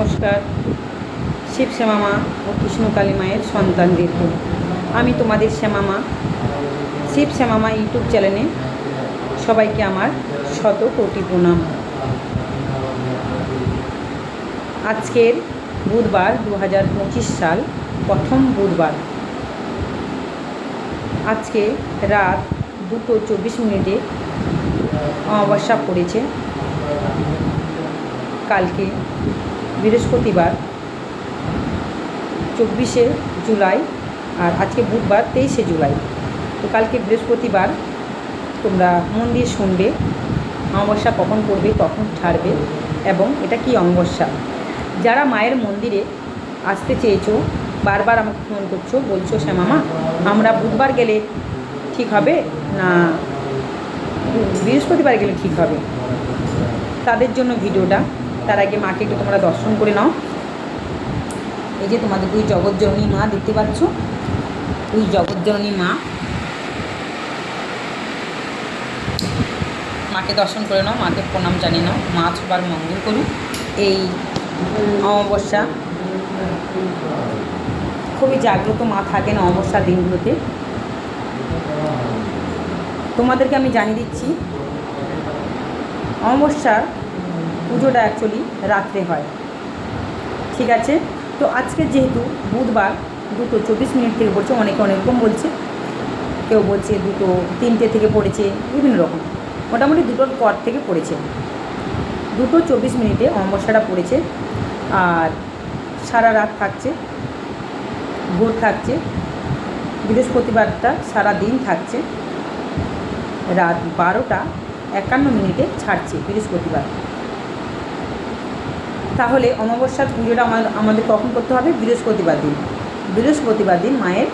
নমস্কার। শিব শ্যামামা ও কৃষ্ণকালী মায়ের সন্তানদেরকে আমি তোমাদের শ্যামামা শিব শ্যামামা ইউটিউব চ্যানেলে সবাইকে আমার শত কোটি প্রণাম। আজকের বুধবার দু হাজার পঁচিশ সাল, প্রথম বুধবার। আজকে রাত দুটো চব্বিশ মিনিটে অমাবস্যা পড়েছে। কালকে বৃহস্পতিবার, চব্বিশে জুলাই আর আজকে বুধবার তেইশে জুলাই। তো কালকে বৃহস্পতিবার তোমরা মন দিয়ে শুনবে, অমাবস্যা কখন পড়বে কখন ছাড়বে এবং এটা কি অমাবস্যা? যারা মায়ের মন্দিরে আসতে চেয়েছো, বারবার আমাকে ফোন করছ, বলছো শ্যামামা আমরা বুধবার গেলে ঠিক হবে না, বৃহস্পতিবার গেলে ঠিক হবে? তাদের জন্য ভিডিওটা তার আগে মাকে একটু তোমরা দর্শন করে নাও। এই যে তোমাদের দুই জগৎজননী মা, দেখতে পাচ্ছ? দুই জগৎজননী মা। মাকে দর্শন করে নাও, মাকে প্রণাম জানিয়ে নাও। মা সবার মঙ্গল করুক। এই অমাবস্যা খুবই জাগ্রত মা থাকেন অমাবস্যা দিনগুলোতে। তোমাদেরকে আমি জানিয়ে দিচ্ছি, অমাবস্যার পুজোটা অ্যাকচুয়ালি রাত্রে হয়। ঠিক আছে? তো আজকে যেহেতু বুধবার, দুটো চব্বিশ মিনিট থেকে পড়ছে, অনেকে অনেক রকম বলছে। কেউ বলছে দুটো তিনটে থেকে পড়েছে, বিভিন্ন রকম। মোটামুটি দুটোর পর থেকে পড়েছে। দুটো চব্বিশ মিনিটে অমাবস্যাটা পড়েছে। আর সারা রাত থাকছে, ভোর থাকছে, বৃহস্পতিবারটা সারা দিন থাকছে। রাত বারোটা একান্ন মিনিটে ছাড়ছে বৃহস্পতিবার। তাহলে অমাবস্যার পুজোটা আমাদের কখন করতে হবে? বৃহস্পতিবার দিন। বৃহস্পতিবার দিন মায়ের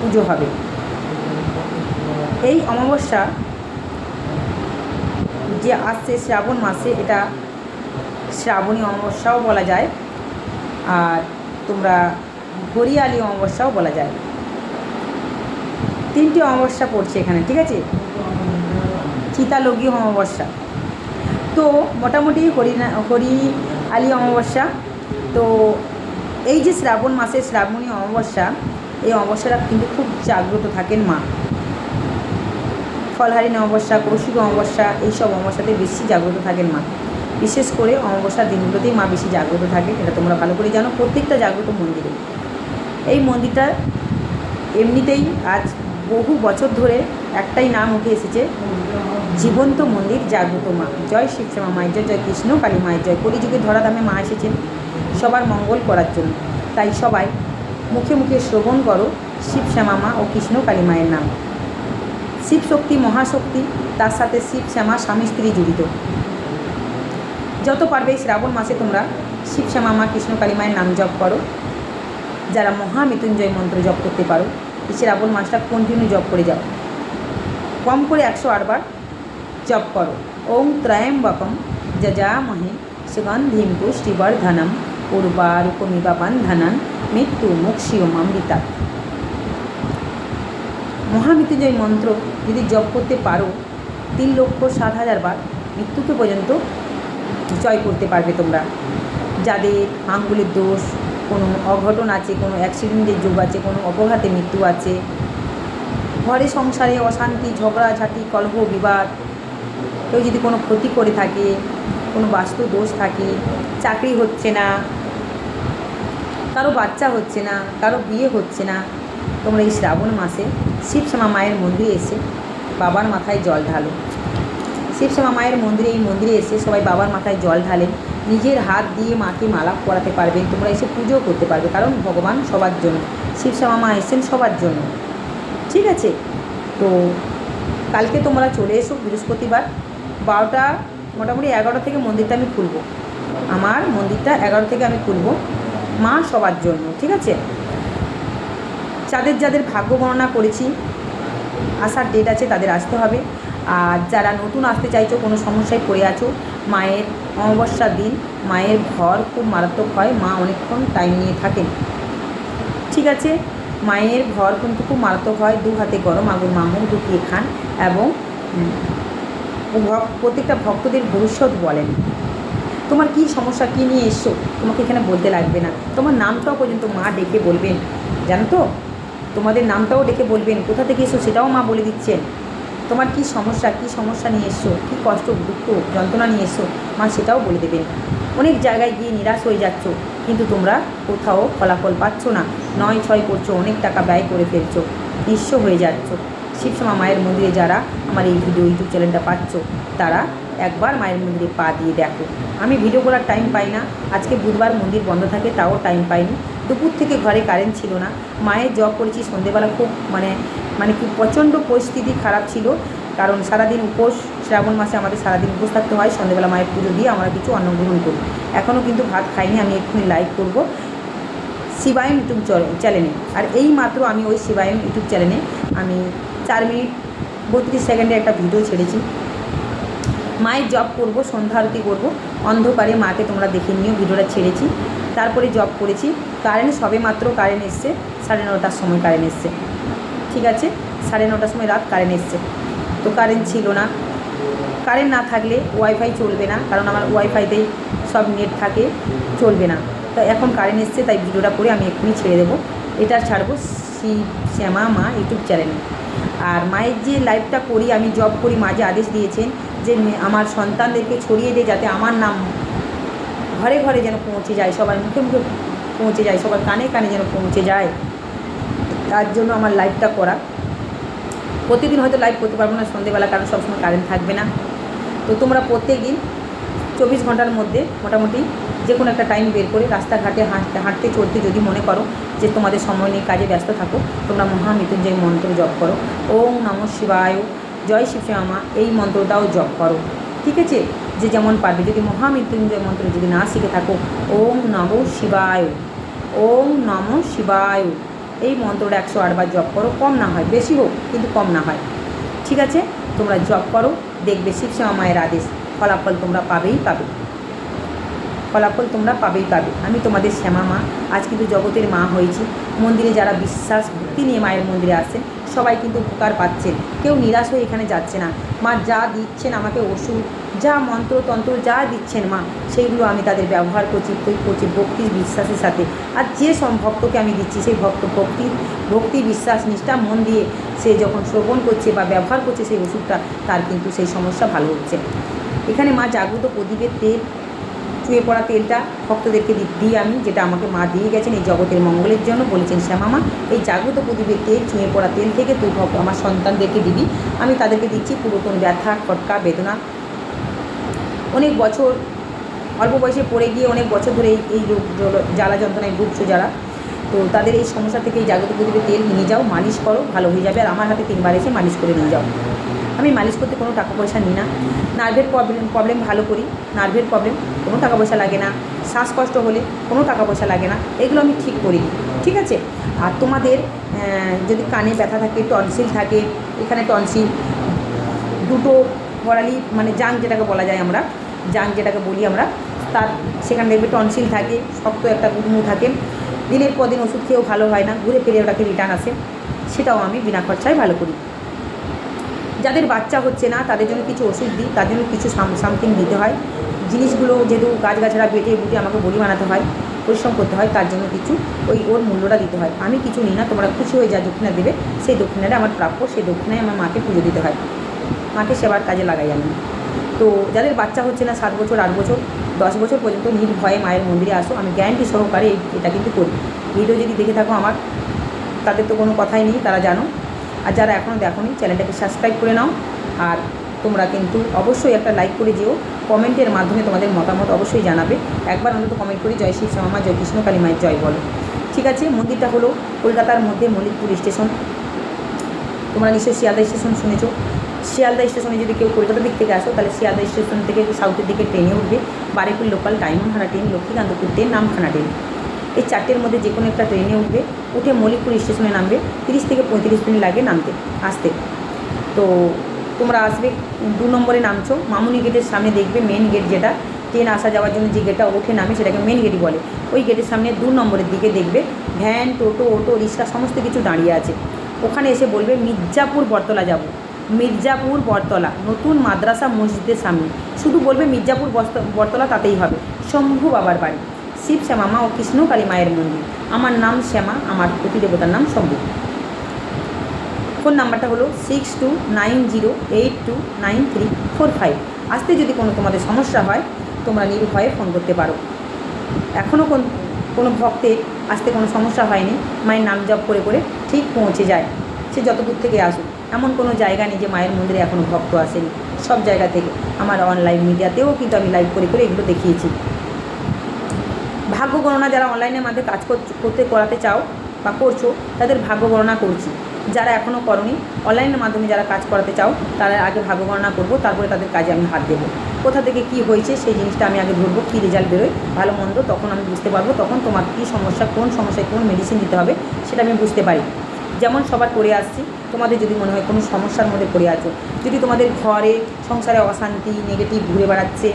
পুজো হবে। এই অমাবস্যা যে আসছে শ্রাবণ মাসে, এটা শ্রাবণী অমাবস্যাও বলা যায়, আর তোমরা হরিয়ালি অমাবস্যাও বলা যায়। তিনটি অমাবস্যা পড়ছে এখানে, ঠিক আছে? চিতালগী অমাবস্যা। তো মোটামুটি হরি হরি আলী অমাবস্যা। তো এই যে শ্রাবণ মাসে শ্রাবণী অমাবস্যা, এই অমাবস্যাটা কিন্তু খুব জাগ্রত থাকেন মা। ফলহারিণী অমাবস্যা, কৌশিক অমাবস্যা, এইসব অমাবস্যাতে বেশি জাগ্রত থাকেন মা। বিশেষ করে অমাবস্যার দিনগুলোতেই মা বেশি জাগ্রত থাকে, এটা তোমরা ভালো করে জানো, প্রত্যেকটা জাগ্রত মন্দিরে। এই মন্দিরটা এমনিতেই আজ বহু বছর ধরে একটাই নাম উঠে এসেছে, জীবন্ত মন্দির জাগ্রত মা। জয় শিবশ্যামা মায়ের জয় জয় কৃষ্ণ, কালী মায়ের জয়। কলিযুগে ধরাধামে মা এসেছেন সবার মঙ্গল করার জন্য। তাই সবাই মুখে মুখে শ্রবণ করো শিবশ্যামা মা ও কৃষ্ণ, কালী মায়ের নাম। শিব শক্তি মহাশক্তি তার সাথে শিব শ্যামা স্বামী, স্ত্রী জড়িত। যত পারবে শ্রাবণ মাসে তোমরা শিব শ্যামা মা কৃষ্ণ, কালী মায়ের নাম জপ করো। যারা মহামৃত্যুঞ্জয় মন্ত্র জপ করতে পারো এই শ্রাবণ মাসটা কন্টিনিউ জপ করে যাও। কম করে একশো আটবার জপ করো। ওং ত্রয়ম্বকম যজামহে সুগন্ধিম পুষ্টিবর্ধনম উর্বারুকমিবা বন্ধনন মৃত্যু মুক্ষিয়ম অমৃতা। মহামৃত্যুঞ্জয় মন্ত্র, যদি জপ করতে পারো, তিন লক্ষ সাত হাজার বার মৃত্যুকে পর্যন্ত জয় করতে পারবে তোমরা। যাদের আঙ্গুলের দোষ কোনো অঘটন আছে, কোনো অ্যাক্সিডেন্টের যোগ আছে, কোনো অপঘাতে মৃত্যু আছে। ঘরে সংসারে অশান্তি, ঝগড়াঝাটি, কলহ, বিবাদ, কেউ যদি কোনো ক্ষতি করে থাকে, কোনো বাস্তু দোষ থাকে, চাকরি হচ্ছে না, কারও বাচ্চা হচ্ছে না, কারও বিয়ে হচ্ছে না, তোমরা এই শ্রাবণ মাসে শিবশ্যামা মায়ের মন্দিরে এসে বাবার মাথায় জল ঢালো। শিবশ্যামা মায়ের মন্দিরে, এই মন্দিরে এসে সবাই বাবার মাথায় জল ঢালেন। নিজের হাত দিয়ে মাকে মালা পরাতে পারবে তোমরা এসে পুজোও করতে পারবে, কারণ ভগবান সবার জন্য শিবশ্যামা মা এসেছেন সবার জন্য। ঠিক আছে? তো কালকে তোমরা চলে এসো বৃহস্পতিবার, বারোটা, মোটামুটি এগারোটা থেকে মন্দিরটা আমি খুলবো। আমার মন্দিরটা এগারো থেকে আমি খুলবো, মা সবার জন্য, ঠিক আছে? যাদের যাদের ভাগ্য গণনা করেছি, আসার ডেট আছে তাদের আসতে হবে। আর যারা নতুন আসতে চাইছো, কোনো সমস্যায় পড়ে আছো, মায়ের অমাবস্যার দিন, মায়ের ঘর খুব মারাত্মক হয়, মা অনেকক্ষণ টাইম নিয়ে থাকেন। ঠিক আছে? মায়ের ঘর কিন্তু খুব মারাত্মক হয়, দু হাতে গরম আগুন মামুক ঢুকিয়ে খান এবং প্রত্যেকটা ভক্তদের ভবিষ্যৎ বলেন। তোমার কী সমস্যা, কী নিয়ে এসছো? তোমাকে এখানে বলতে লাগবে না। তোমার নামটাও পর্যন্ত মা ডেকে বলবেন, জানো তো? তোমাদের নামটাও ডেকে বলবেন, কোথা থেকে এসো সেটাও মা বলে দিচ্ছেন। তোমার কী সমস্যা কী সমস্যা নিয়ে এসছো? কী কষ্ট, দুঃখ, যন্ত্রণা নিয়ে এসছো? মা সেটাও বলে দেবেন। অনেক জায়গায় গিয়ে নিরাশ হয়ে যাচ্ছ, কিন্তু তোমরা কোথাও ফলাফল পাচ্ছ না। নয় ছয় করছ, অনেক টাকা ব্যয় করে ফেলছো, নিঃস্ব হয়ে যাচ্ছ। শিবসমা মায়ের মন্দিরে যারা আমার এই ভিডিও ইউটিউব চ্যানেলটা পাচ্ছ, তারা একবার মায়ের মন্দিরে পা দিয়ে দেখো। আমি ভিডিও করার টাইম পাই না। আজকে বুধবার মন্দির বন্ধ থাকে, তাও টাইম পাইনি। দুপুর থেকে ঘরে কারেন্ট ছিল না। মায়ের জব করেছি সন্ধেবেলা খুব মানে মানে কি প্রচণ্ড পরিস্থিতি খারাপ ছিল। কারণ সারাদিন উপোস, শ্রাবণ মাসে আমাদের সারাদিন উপোস থাকতে হয়। সন্ধেবেলা মায়ের পুজো দিয়ে আমরা কিছু অন্ন গ্রহণ করি। এখনও কিন্তু ভাত খাইনি, আমি এক্ষুনি লাইভ করব। শিবায়ন ইউটিউব চ্যানেলে আর এই মাত্র আমি ওই শিবায়ন ইউটিউব চ্যানেলে আমি চার মিনিট বত্রিশ সেকেন্ডে একটা ভিডিও ছেড়েছি। মায়ের জব করব, সন্ধ্যা আরতি করব। অন্ধকারে মাকে তোমরা দেখে নিও ভিডিওটা ছেড়েছি। তারপরে জব করেছি। কারেন্ট সবে মাত্র কারেন্ট এসছে, সাড়ে নটার সময় কারেন্ট এসছে। ঠিক আছে? সাড়ে নটার সময় রাত কারেন্ট এসছে। তো কারেন্ট ছিল না। কারেন্ট না থাকলে ওয়াইফাই চলবে না, কারণ আমার ওয়াইফাইতেই সব নেট থাকে, চলবে না। তো এখন কারেন্ট এসছে, তাই ভিডিওটা করে আমি এক্ষুনি ছেড়ে দেবো। এটা ছাড়বো শিব শ্যামা মা ইউটিউব চ্যানেলে আর মায়ের যে লাইভটা করি, আমি জব করি মাঝে আদেশ দিয়েছেন যে আমার সন্তানদেরকে ছড়িয়ে দিয়ে যাতে আমার নাম ঘরে ঘরে যেন পৌঁছে যায়, সবার মুখে মুখে পৌঁছে যায়, সবার কানে কানে যেন পৌঁছে যায়। তার জন্য আমার লাইভটা করা। প্রতিদিন হয়তো লাইভ করতে পারব না সন্ধেবেলা, কারণ সবসময় কারেন্ট থাকবে না। তো তোমরা প্রত্যেক দিন চব্বিশ ঘণ্টার মধ্যে মোটামুটি যে কোনো একটা টাইম বের করে রাস্তাঘাটে হাঁটতে হাঁটতে চলতে যদি মনে করো যে তোমাদের সময় নিয়ে কাজে ব্যস্ত থাকো, তোমরা মহামৃত্যুঞ্জয় মন্ত্র জপ করো। ওম নম শিবায়, জয় শিবশ্যামা এই মন্ত্রটাও জপ করো। ঠিক আছে? যে যেমন পারবে, যদি মহামৃত্যুঞ্জয় মন্ত্র যদি না শিখে থাকো, ওম নম শিবায়, ওম নম শিবায়। এই মন্ত্রটা একশো আটবার জপ করো, কম না হয়, বেশি হোক, কিন্তু কম না হয়। ঠিক আছে? তোমরা জপ করো, দেখবে শিবশ্যামা মায়ের আদেশ, ফলাফল তোমরা পাবেই পাবে। ফলাফল তোমরা পাবেই পাবে। আমি তোমাদের শ্যামা মা, আজ কিন্তু জগতের মা হয়েছি। মন্দিরে যারা বিশ্বাস, ভক্তি নিয়ে মায়ের মন্দিরে আসেন সবাই কিন্তু উপকার পাচ্ছেন কেউ নিরাশ হয়ে এখানে যাচ্ছে না। মা যা দিচ্ছেন আমাকে ওষুধ, যা মন্ত্রতন্ত্র যা দিচ্ছেন মা, সেইগুলো আমি তাদের ব্যবহার করছি প্রয়োগ করছি ভক্তি বিশ্বাসের সাথে। আর যে সব ভক্তকে আমি দিচ্ছি, সেই ভক্ত ভক্তি ভক্তি বিশ্বাস, নিষ্ঠা, মন দিয়ে সে যখন শ্রবণ করছে বা ব্যবহার করছে সেই ওষুধটা, তার কিন্তু সেই সমস্যা ভালো হচ্ছে। এখানে মা জাগ্রত প্রদীপের তেল চুয়ে পড়া তেলটা ভক্তদেরকে দিই আমি, যেটা আমাকে মা দিয়ে গেছেন, এই জগতের মঙ্গলের জন্য বলেছেন শ্যামামা। এই জাগ্রত প্রদীপের তেল চুয়ে পড়া তেল থেকে তুই আমার সন্তানদেরকে দিবি। আমি তাদেরকে দিচ্ছি পুরাতন ব্যথা, খটকা, বেদনা। অনেক বছর, অল্প বয়সে পড়ে গিয়ে অনেক বছর ধরে এই রোগ জ্বালা যন্ত্রণায় ভুগছো যারা, তো তাদের এই সমস্যা থেকে এই জাগ্রত প্রদীপের তেল নিয়ে যাও, মালিশ করো, ভালো হয়ে যাবে। আর আমার হাতে তিনবার এসে মালিশ করে নিয়ে যাও। আমি মালিশ করতে কোনো টাকা পয়সা নিই না। নার্ভের প্রবলেম প্রবলেম ভালো করি, নার্ভের প্রবলেম কোনো টাকা পয়সা লাগে না। শ্বাসকষ্ট হলে কোনো টাকা পয়সা লাগে না। এগুলো আমি ঠিক করি ঠিক আছে? আর তোমাদের যদি কানে ব্যথা থাকে টনসিল থাকে, এখানে টনসিল দুটো বড়ালি মানে জাং যেটাকে বলা যায় আমরা জাং যেটাকে বলি আমরা, তার সেখানে দেখবে টনসিল থাকে, শক্ত একটা গুরমু থাকে। দিনের পর দিন ওষুধ খেয়েও ভালো হয় না, ঘুরে ফিরে ওটাকে রিটার্ন আসে। সেটাও আমি বিনা খরচায় ভালো করি। যাদের বাচ্চা হচ্ছে না, তাদের জন্য কিছু ওষুধ দিই, তার জন্য কিছু সামথিং দিতে হয়। জিনিসগুলো যেহেতু গাছগাছড়া বেটে বুটে আমাকে বড়ি বানাতে হয়, পরিশ্রম করতে হয়, তার জন্য কিছু ওই ওর মূল্যটা দিতে হয়। আমি কিছু নিই না, তোমরা খুশি হয়ে যা দক্ষিণা দেবে, সেই দক্ষিণাটা আমার প্রাপ্য, সেই দক্ষিণায় আমার মাকে পুজো দিতে হয়। মাকে সেবার কাজে লাগাই আমি। তো যাদের বাচ্চা হচ্ছে না, সাত বছর, আট বছর, দশ বছর পর্যন্ত নির্ভয়ে মায়ের মন্দিরে আসো, আমি গ্যারান্টি সহকারে এটা কিন্তু করি। ভিডিও যদি দেখে থাকো আমার, তাদের তো কোনো কথাই নেই, তারা জানো। আর যারা এখনও দেখোনি, চ্যানেলটাকে সাবস্ক্রাইব করে নাও। আর তোমরা কিন্তু অবশ্যই একটা লাইক করে যেও। কমেন্টের মাধ্যমে তোমাদের মতামত অবশ্যই জানাবে। একবার অন্তত কমেন্ট করি, জয় শিব শ্যামা জয় কৃষ্ণ কালী মায়ের জয় বলো। ঠিক আছে, মন্দিরটা হলো কলকাতার মধ্যে মল্লিকপুর স্টেশন তোমরা নিশ্চয়ই শিয়ালদা স্টেশন শুনেছো। শিয়ালদা স্টেশনে যদি কেউ কলকাতার দিক থেকে আসো, তাহলে শিয়ালদা স্টেশন থেকে সাউথের দিকে ট্রেনে উঠবে। Baruipur local Diamond Harbour train Lakshmikantapur train Namkhana train এই চারটের মধ্যে যে কোনো একটা ট্রেনে উঠবে, উঠে মলিকপুর স্টেশনে নামবে, তিরিশ থেকে পঁয়ত্রিশ মিনিট লাগে নামতে, আসতে। তো তোমরা আসবে, দু নম্বরে নামছো, মামুনি গেটের সামনে দেখবে মেন গেট যেটা ট্রেন আসা যাওয়ার জন্য যে গেটটা ওঠে নামে সেটাকে মেন গেটই বলে। ওই গেটের সামনে দু নম্বরের দিকে দেখবে ভ্যান টোটো, অটো, রিক্সা, সমস্ত কিছু দাঁড়িয়ে আছে। ওখানে এসে বলবে, মির্জাপুর বটতলা যাব। মির্জাপুর বটতলা, নতুন মাদ্রাসা মসজিদের সামনে। শুধু বলবে মির্জাপুর বটতলা তাতেই হবে। শম্ভু বাবার বাড়ি। শিব শ্যামা, মা ও কৃষ্ণ কালী মায়ের মন্দির। আমার নাম শ্যামা, আমার প্রতি দেবতার নাম শম্ভু। ফোন নাম্বারটা হলো six two nine zero eight two nine three four five আসতে যদি কোনো তোমাদের সমস্যা হয়, তোমরা নির্ভয়ে ফোন করতে পারো। এখনও কোন কোনো ভক্তের আসতে কোনো সমস্যা হয়নি, মায়ের নাম জপ করে করে ঠিক পৌঁছে যায়। সে যত দূর থেকে আসুক। এমন কোনো জায়গা নেই যে মায়ের মন্দিরে এখনও ভক্ত আসেনি। সব জায়গা থেকে। আমার অনলাইন মিডিয়াতেও কিন্তু আমি লাইভ করে করে এগুলো দেখিয়েছি। ভাগ্য গণনা যারা অনলাইনের মাধ্যমে কাজ কর- করতে করাতে চাও বা করছ, তাদের ভাগ্য গণনা করছি। যারা এখনও করনি অনলাইনের মাধ্যমে যারা কাজ করাতে চাও, তারা আগে ভাগ্য গণনা করব, তারপরে তাদের কাজে আমি হাত দেবো। কোথা থেকে কি হয়েছে, সেই জিনিসটা আমি আগে ধরবো, কী রেজাল্ট বেরোয়, ভালো মন্দ তখন আমি বুঝতে পারব, তখন তোমার কী সমস্যা, কোন সমস্যায় কোন মেডিসিন দিতে হবে, সেটা আমি বুঝতে পারি। যেমন সবার করে আসছি, তোমাদের যদি মনে হয় কোনো সমস্যার মধ্যে পড়ে আছো, যদি তোমাদের ঘরে, সংসারে অশান্তি নেগেটিভ ঘুরে বেড়াচ্ছে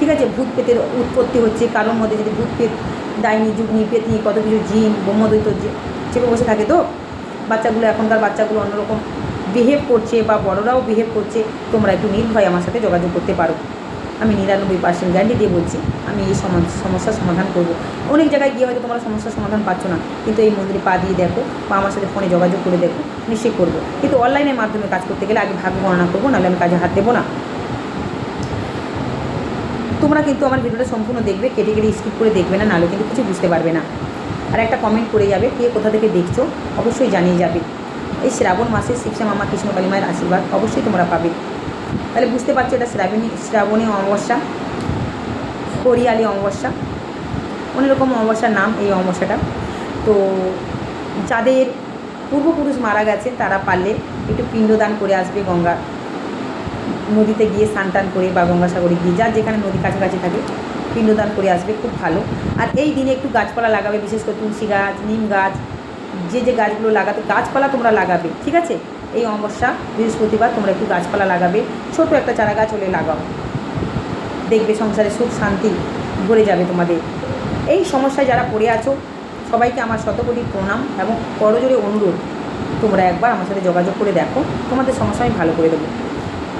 ঠিক আছে, ভূত পেতের উৎপত্তি হচ্ছে, কারোর মধ্যে যদি ভূত পেত ডাইনি, যুগনি, পেতনি, কত কিছু জিন ব্রহ্মদৈত চেপে বসে থাকে তো? বাচ্চাগুলো এখনকার বাচ্চাগুলো অন্যরকম বিহেভ করছে বা বড়রাও বিহেভ করছে, তোমরা একটু নির্ভয় আমার সাথে যোগাযোগ করতে পারো। আমি নিরানব্বই পার্সেন্ট গ্যারান্টি দিয়ে বলছি, আমি এই সম- সমস্যার সমাধান করব। অনেক জায়গায় গিয়ে হয়তো তোমরা সমস্যার সমাধান পাচ্ছ না, কিন্তু এই মন্দিরে পা দিয়ে দেখো বা আমার সাথে ফোনে যোগাযোগ করে দেখো, নিশ্চয়ই করব। কিন্তু অনলাইনের মাধ্যমে কাজ করতে গেলে আগে ভাগ্য গণনা করব, নাহলে আমি কাজে হাত দেবো না। তোমরা কিন্তু আমার ভিডিওটা সম্পূর্ণ দেখবে কেটে কেটে স্কিপ করে দেখবে না, নাহলে কিন্তু কিছু বুঝতে পারবে না। আর একটা কমেন্ট করে যাবে, কে কোথা থেকে দেখছ? অবশ্যই জানিয়ে যাবে। এই শ্রাবণ মাসে শিবশ্যাম মামা কৃষ্ণ কালী মায়ের আশীর্বাদ অবশ্যই তোমরা পাবে। তাহলে বুঝতে পারছ এটা শ্রাবণী শ্রাবণী অমাবস্যা, হরিয়ালি অমাবস্যা অনেক রকম অমাবস্যার নাম এই অমাবস্যাটা। তো যাদের পূর্বপুরুষ মারা গেছে, তারা পারলে একটু পিণ্ডদান করে আসবে গঙ্গা নদীতে গিয়ে স্নান টান করে বা গঙ্গাসাগরে গিয়ে যার যেখানে নদী কাছাকাছি থাকে পিণ্ডদান করে আসবে, খুব ভালো। আর এই দিনে একটু গাছপালা লাগাবে, বিশেষ করে তুলসী গাছ, নিম গাছ, যে যে গাছগুলো লাগাতে, গাছপালা তোমরা লাগাবে, ঠিক আছে? এই অমাবস্যা, বৃহস্পতিবার তোমরা একটু গাছপালা লাগাবে, ছোট একটা চারা গাছ হলে লাগাও। দেখবে সংসারে সুখ, শান্তি ভরে যাবে তোমাদের। এই সমস্যায় যারা পড়ে আছো, সবাইকে আমার শতকোটি প্রণাম এবং করজোরে অনুরোধ। তোমরা একবার আমার সাথে যোগাযোগ করে দেখো, তোমাদের সমস্যা আমি ভালো করে দেবো।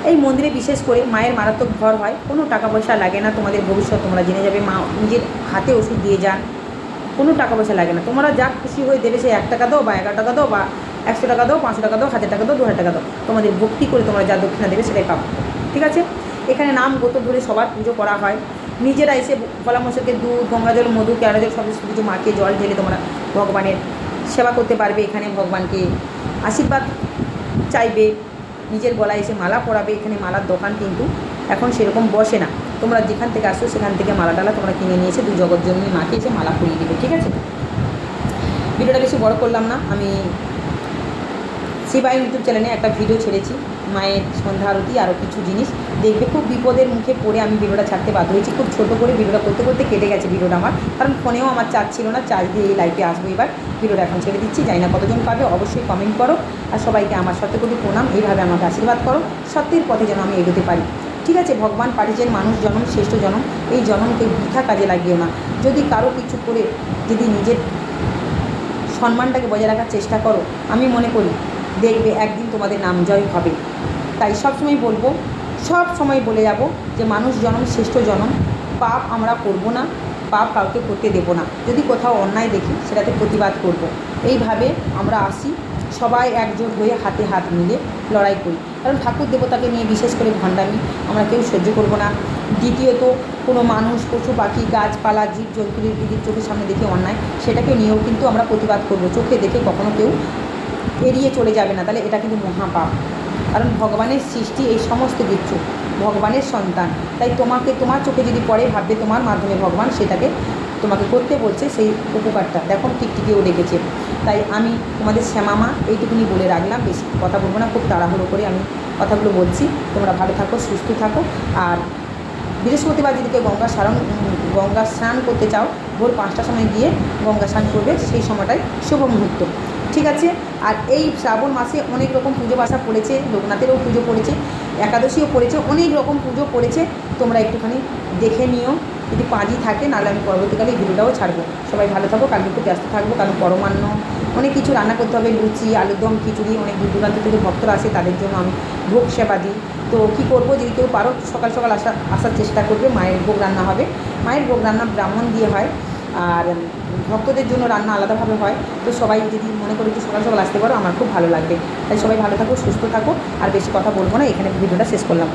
এই মন্দিরে বিশেষ করে মায়ের মারাত্মক ভর হয়, কোনো টাকা পয়সা লাগে না, তোমাদের ভবিষ্যৎ তোমরা জেনে যাবে, মা নিজের হাতে ওষুধ দিয়ে যান, কোনো টাকা পয়সা লাগে না। তোমরা যা খুশি হয়ে দেবে, সে এক টাকা দাও বা এগারো টাকা দাও বা একশো টাকা দাও, পাঁচশো টাকা দাও, হাজার টাকা দাও দু হাজার টাকা দাও, তোমাদের ভক্তি করে তোমরা যা দক্ষিণা দেবে সেটাই পাবো। ঠিক আছে? এখানে নাম গোত্র ধরে সবার পুজো করা হয়। নিজেরা এসে ভোলা মশাকে দুধ, গঙ্গা জল, মধু কেওড়া জল সব কিছু মাকে জল ঢেলে তোমরা ভগবানের সেবা করতে পারবে। এখানে ভগবানকে আশীর্বাদ চাইবে। নিজের গলায় এসে মালা পরাবে, এখানে মালার দোকান কিন্তু এখন সেরকম বসে না। তোমরা যেখান থেকে আসছো সেখান থেকে মালা টালা তোমরা কিনে নিয়ে এসে দু জগৎ জমিয়ে মাকে এসে মালা পরিয়ে দেবে, ঠিক আছে? ভিডিওটা বেশি বড় করলাম না, আমি শিবাই ইউটিউব চ্যানেলে একটা ভিডিও ছেড়েছি। মায়ের সন্ধ্যা আরতি আরও কিছু জিনিস। দেখবে খুব বিপদের মুখে পড়ে আমি ভিডিওটা ছাড়তে বাধ্য হয়েছি। খুব ছোটো করে ভিডিওটা করতে করতে কেটে গেছে ভিডিওটা আমার। কারণ ফোনেও আমার চার্জ ছিল না, চার্জ দিয়ে এই লাইফে আসব এবার। ভিডিওটা এখন ছেড়ে দিচ্ছি। জানি না কতজন পাবে, অবশ্যই কমেন্ট করো। আর সবাইকে আমার সত্যি কোটি প্রণাম। এইভাবে আমাকে আশীর্বাদ করো। সত্যের পথে যেন আমি এগোতে পারি। ঠিক আছে, ভগবান পাঠিয়েছেন মানুষ জনম, শ্রেষ্ঠ জনম। এই জনমকে বৃথা কাজে লাগিও না। যদি কারও কিছু করে যদি নিজের সম্মানটাকে বজায় রাখার চেষ্টা করো, আমি মনে করি দেখবে একদিন তোমাদের নাম জয় হবে। তাই সবসময় বলব সব সময় বলে যাব যে মানুষ জনম, শ্রেষ্ঠ জনম। পাপ আমরা করব না, পাপ কাউকে করতে দেব না। যদি কোথাও অন্যায় দেখি, সেটাতে প্রতিবাদ করব। এইভাবে আমরা আসি, সবাই একজোট হয়ে হাতে হাত মিলে লড়াই করি। কারণ ঠাকুর দেবতাকে নিয়ে বিশেষ করে ভণ্ডামি আমরা কেউ সহ্য করব না। দ্বিতীয়ত, কোনো মানুষ, পশু, পাখি, গাছপালা, জীব জন্তুর চোখের সামনে দেখে অন্যায়, সেটাকে নিয়েও কিন্তু আমরা প্রতিবাদ করব। চোখে দেখে কখনো কেউ এড়িয়ে চলে যাবে না, তাহলে এটা কিন্তু মহাপাপ। কারণ ভগবানের সৃষ্টি এই সমস্ত কিছু, ভগবানের সন্তান। তাই তোমাকে, তোমার চোখে যদি পড়ে, ভাববে তোমার মাধ্যমে ভগবান সেটাকে তোমাকে করতে বলছে সেই উপকারটা। দেখো, টিকটিকিও ডেকেছে তাই আমি তোমাদের শ্যামামা, এইটুকুনি বলে রাখলাম। বেশি কথা বলব না, খুব তাড়াহুড়ো করে আমি কথাগুলো বলছি। তোমরা ভালো থাকো, সুস্থ থাকো। আর বৃহস্পতিবার যেদিকে গঙ্গা স্নান গঙ্গা স্নান করতে চাও, ভোর পাঁচটার সময় গিয়ে গঙ্গা স্নান করবে, সেই সময়টাই শুভ মুহূর্ত। ঠিক আছে? আর এই শ্রাবণ মাসে অনেক রকম পুজো বাসা পড়েছে, লোকনাথেরও পুজো পড়েছে, একাদশীও পড়েছে, অনেক রকম পুজো পড়েছে। তোমরা একটুখানি দেখে নিও, যদি পাঁচই থাকে, নাহলে আমি পরবর্তীকালে এই ভিডিওটাও ছাড়বো। সবাই ভালো থাকো, কালকে একটু ব্যস্ত থাকব, কারণ পরমান্ন, অনেক কিছু রান্না করতে হবে, লুচি আলুর দম খিচুড়ি, অনেক দূর দূরান্ত থেকে ভক্তরা আসে, তাদের জন্য আমি ভোগ সেবা দিই। তো কী করব, যদি কেউ পারো, সকাল সকাল আসা, আসার চেষ্টা করবে, মায়ের ভোগ রান্না হবে। মায়ের ভোগ রান্না ব্রাহ্মণ দিয়ে হয়, আর ভক্তদের জন্য রান্না আলাদাভাবে হয়। তো সবাই যদি মনে করে যে সকাল সকাল আসতে পারো, আমার খুব ভালো লাগবে। তাই সবাই ভালো থাকো, সুস্থ থাকো, আর বেশি কথা বলব না, এখানে ভিডিওটা শেষ করলাম।